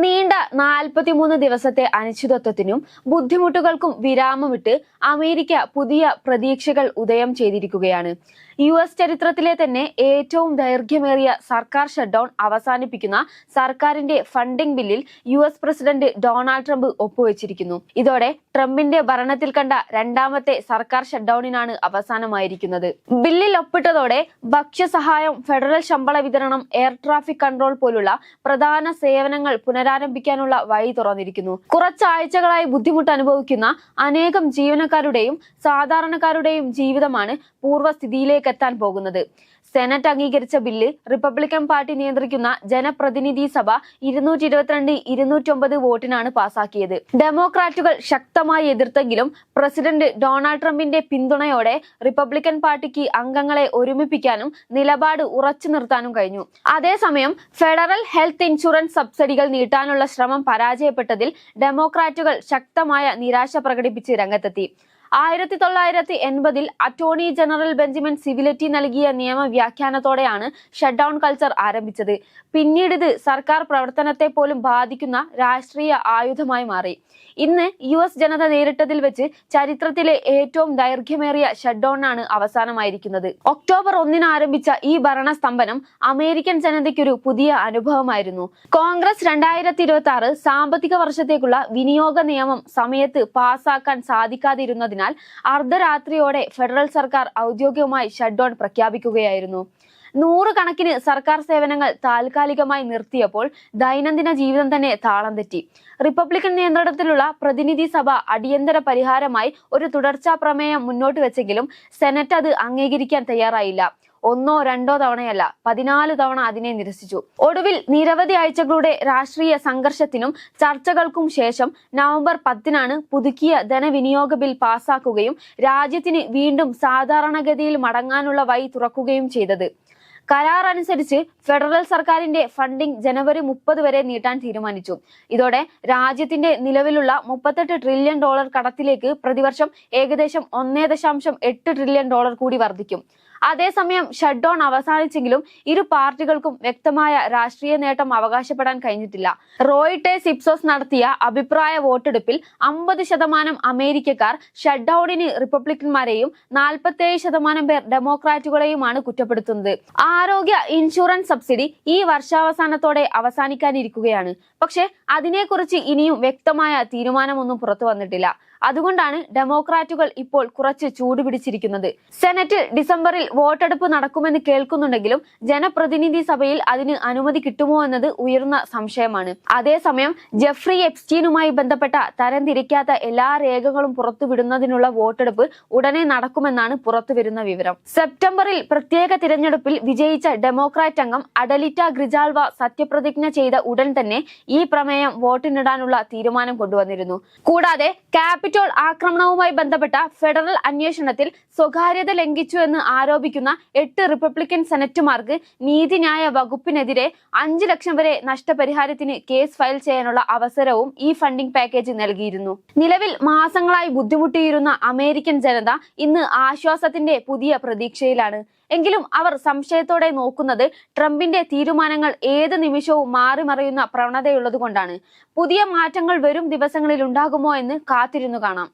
നീണ്ട നാൽപ്പത്തിമൂന്ന് ദിവസത്തെ അനിശ്ചിതത്വത്തിനും ബുദ്ധിമുട്ടുകൾക്കും വിരാമമിട്ട് അമേരിക്ക പുതിയ പ്രതീക്ഷകൾ ഉദയം ചെയ്തിരിക്കുകയാണ്. യു എസ് ചരിത്രത്തിലെ തന്നെ ഏറ്റവും ദൈർഘ്യമേറിയ സർക്കാർ ഷട്ട്ഡൌൺ അവസാനിപ്പിക്കുന്ന സർക്കാരിന്റെ ഫണ്ടിംഗ് ബില്ലിൽ U S president Donald Trump ഒപ്പുവെച്ചിരിക്കുന്നു. ഇതോടെ ട്രംപിന്റെ ഭരണത്തിൽ കണ്ട രണ്ടാമത്തെ സർക്കാർ ഷട്ട്ഡൌണിനാണ് അവസാനമായിരിക്കുന്നത്. ബില്ലിൽ ഒപ്പിട്ടതോടെ ഭക്ഷ്യസഹായം ഫെഡറൽ ശമ്പള വിതരണം എയർ ട്രാഫിക് കൺട്രോൾ പോലുള്ള പ്രധാന സേവനങ്ങൾ പുനരാരംഭിക്കാനുള്ള വഴി തുറന്നിരിക്കുന്നു. കുറച്ചാഴ്ചകളായി ബുദ്ധിമുട്ട് അനുഭവിക്കുന്ന അനേകം ജീവനക്കാരുടെയും സാധാരണക്കാരുടെയും ജീവിതമാണ് പൂർവസ്ഥിതിയിലേക്ക് എത്താൻ പോകുന്നത്. സെനറ്റ് അംഗീകരിച്ച ബില്ല് റിപ്പബ്ലിക്കൻ പാർട്ടി നിയന്ത്രിക്കുന്ന ജനപ്രതിനിധി സഭ ഇരുന്നൂറ്റി ഇരുപത്തിരണ്ട് ഇരുന്നൂറ്റൊമ്പത് വോട്ടിനാണ് പാസാക്കിയത്. ഡെമോക്രാറ്റുകൾ ശക്തമായി എതിർത്തെങ്കിലും പ്രസിഡന്റ് ഡൊണാൾഡ് ട്രംപിന്റെ പിന്തുണയോടെ റിപ്പബ്ലിക്കൻ പാർട്ടിക്ക് അംഗങ്ങളെ ഒരുമിപ്പിക്കാനും നിലപാട് ഉറച്ചു നിർത്താനും കഴിഞ്ഞു. അതേസമയം ഫെഡറൽ ഹെൽത്ത് ഇൻഷുറൻസ് സബ്സിഡികൾ നീട്ടാനുള്ള ശ്രമം പരാജയപ്പെട്ടതിൽ ഡെമോക്രാറ്റുകൾ ശക്തമായ നിരാശ പ്രകടിപ്പിച്ച് രംഗത്തെത്തി. ആയിരത്തി തൊള്ളായിരത്തി എൺപതിൽ അറ്റോർണി ജനറൽ ബെഞ്ചമിൻ സിവിലിറ്റി നൽകിയ നിയമവ്യാഖ്യാനത്തോടെയാണ് ഷട്ട് ഡൗൺ കൾച്ചർ ആരംഭിച്ചത്. പിന്നീട് ഇത് സർക്കാർ പ്രവർത്തനത്തെ പോലും ബാധിക്കുന്ന രാഷ്ട്രീയ ആയുധമായി മാറി. ഇന്ന് യു എസ് ജനത നേരിട്ടതിൽ വെച്ച് ചരിത്രത്തിലെ ഏറ്റവും ദൈർഘ്യമേറിയ ഷട്ട് ഡൗൺ ആണ് അവസാനമായിരിക്കുന്നത്. ഒക്ടോബർ ഒന്നിന് ആരംഭിച്ച ഈ ഭരണസ്തംഭനം അമേരിക്കൻ ജനതയ്ക്കൊരു പുതിയ അനുഭവമായിരുന്നു. കോൺഗ്രസ് രണ്ടായിരത്തി ഇരുപത്തി ആറ് സാമ്പത്തിക വർഷത്തേക്കുള്ള വിനിയോഗ നിയമം സമയത്ത് പാസാക്കാൻ സാധിക്കാതിരുന്നതിനാൽ അർദ്ധരാത്രിയോടെ ഫെഡറൽ സർക്കാർ ഔദ്യോഗികമായി ഷട്ട് ഡൗൺ പ്രഖ്യാപിക്കുകയായിരുന്നു. നൂറുകണക്കിന് സർക്കാർ സേവനങ്ങൾ താൽക്കാലികമായി നിർത്തിയപ്പോൾ ദൈനംദിന ജീവിതം തന്നെ താളം തെറ്റി. റിപ്പബ്ലിക്കൻ നിയന്ത്രണത്തിലുള്ള പ്രതിനിധി സഭ അടിയന്തര പരിഹാരമായി ഒരു തുടർച്ചാ പ്രമേയം മുന്നോട്ട് വെച്ചെങ്കിലും സെനറ്റ് അത് അംഗീകരിക്കാൻ തയ്യാറായില്ല. ഒന്നോ രണ്ടോ തവണയല്ല പതിനാല് തവണ അതിനെ നിരസിച്ചു. ഒടുവിൽ നിരവധി ആഴ്ചകളുടെ രാഷ്ട്രീയ സംഘർഷത്തിനും ചർച്ചകൾക്കും ശേഷം നവംബർ പത്തിനാണ് പുതുക്കിയ ധനവിനിയോഗ ബിൽ പാസാക്കുകയും രാജ്യത്തിന് വീണ്ടും സാധാരണഗതിയിൽ മടങ്ങാനുള്ള വഴി തുറക്കുകയും ചെയ്തത്. കരാർ അനുസരിച്ച് ഫെഡറൽ സർക്കാരിന്റെ ഫണ്ടിംഗ് ജനുവരി മുപ്പത് വരെ നീട്ടാൻ തീരുമാനിച്ചു. ഇതോടെ രാജ്യത്തിന്റെ നിലവിലുള്ള മുപ്പത്തെട്ട് ട്രില്യൺ ഡോളർ കടത്തിലേക്ക് പ്രതിവർഷം ഏകദേശം ഒന്നേ ദശാംശം എട്ട് ട്രില്യൺ ഡോളർ കൂടി വർദ്ധിക്കും. അതേസമയം ഷട്ട് ഡൗൺ അവസാനിച്ചെങ്കിലും ഇരു പാർട്ടികൾക്കും വ്യക്തമായ രാഷ്ട്രീയ നേട്ടം അവകാശപ്പെടാൻ കഴിഞ്ഞിട്ടില്ല. റോയിട്ടെ സിപ്സോസ് നടത്തിയ അഭിപ്രായ വോട്ടെടുപ്പിൽ അമ്പത് ശതമാനം അമേരിക്കക്കാർ ഷട്ട് ഡൌണിന് റിപ്പബ്ലിക്കന്മാരെയും നാൽപ്പത്തേഴ് ശതമാനം പേർ ഡെമോക്രാറ്റുകളെയുമാണ് കുറ്റപ്പെടുത്തുന്നത്. ആരോഗ്യ ഇൻഷുറൻസ് സബ്സിഡി ഈ വർഷാവസാനത്തോടെ അവസാനിക്കാനിരിക്കുകയാണ്. പക്ഷേ അതിനെക്കുറിച്ച് ഇനിയും വ്യക്തമായ തീരുമാനമൊന്നും പുറത്തു വന്നിട്ടില്ല. അതുകൊണ്ടാണ് ഡെമോക്രാറ്റുകൾ ഇപ്പോൾ കുറച്ച് ചൂടുപിടിച്ചിരിക്കുന്നത് സെനറ്റിൽ ഡിസംബറിൽ വോട്ടെടുപ്പ് നടക്കുമെന്ന് കേൾക്കുന്നുണ്ടെങ്കിലും ജനപ്രതിനിധി സഭയിൽ അതിന് അനുമതി കിട്ടുമോ എന്നത് ഉയർന്ന സംശയമാണ്. അതേസമയം ജെഫ്രി എപ്സ്റ്റീനുമായി ബന്ധപ്പെട്ട തരംതിരിക്കാത്ത എല്ലാ രേഖകളും പുറത്തുവിടുന്നതിനുള്ള വോട്ടെടുപ്പ് ഉടനെ നടക്കുമെന്നാണ് പുറത്തുവരുന്ന വിവരം. സെപ്റ്റംബറിൽ പ്രത്യേക തിരഞ്ഞെടുപ്പിൽ വിജയിച്ച ഡെമോക്രാറ്റ് അംഗം അഡലിറ്റ ഗ്രിജാൽവ സത്യപ്രതിജ്ഞ ചെയ്ത ഉടൻ തന്നെ ഈ പ്രമേയം വോട്ടിനിടാനുള്ള തീരുമാനം കൊണ്ടുവന്നിരുന്നു. കൂടാതെ ക്യാപിറ്റൽ ആക്രമണവുമായി ബന്ധപ്പെട്ട ഫെഡറൽ അന്വേഷണത്തിൽ സ്വകാര്യത ലംഘിച്ചു എന്ന് ആരോപിക്കുന്ന എട്ട് റിപ്പബ്ലിക്കൻ സെനറ്റുമാർക്ക് നീതിന്യായ വകുപ്പിനെതിരെ അഞ്ച് ലക്ഷം വരെ നഷ്ടപരിഹാരത്തിന് കേസ് ഫയൽ ചെയ്യാനുള്ള അവസരവും ഈ ഫണ്ടിംഗ് പാക്കേജ് നൽകിയിരുന്നു. നിലവിൽ മാസങ്ങളായി ബുദ്ധിമുട്ടിയിരുന്ന അമേരിക്കൻ ജനത ഇന്ന് ആശ്വാസത്തിന്റെ പുതിയ പ്രതീക്ഷയിലാണ്. എങ്കിലും അവർ സംശയത്തോടെ നോക്കുന്നത് ട്രംപിന്റെ തീരുമാനങ്ങൾ ഏത് നിമിഷവും മാറി മറിയുന്ന പ്രവണതയുള്ളതുകൊണ്ടാണ്. പുതിയ മാറ്റങ്ങൾ വരും ദിവസങ്ങളിൽ ഉണ്ടാകുമോ എന്ന് കാത്തിരുന്നു കാണാം.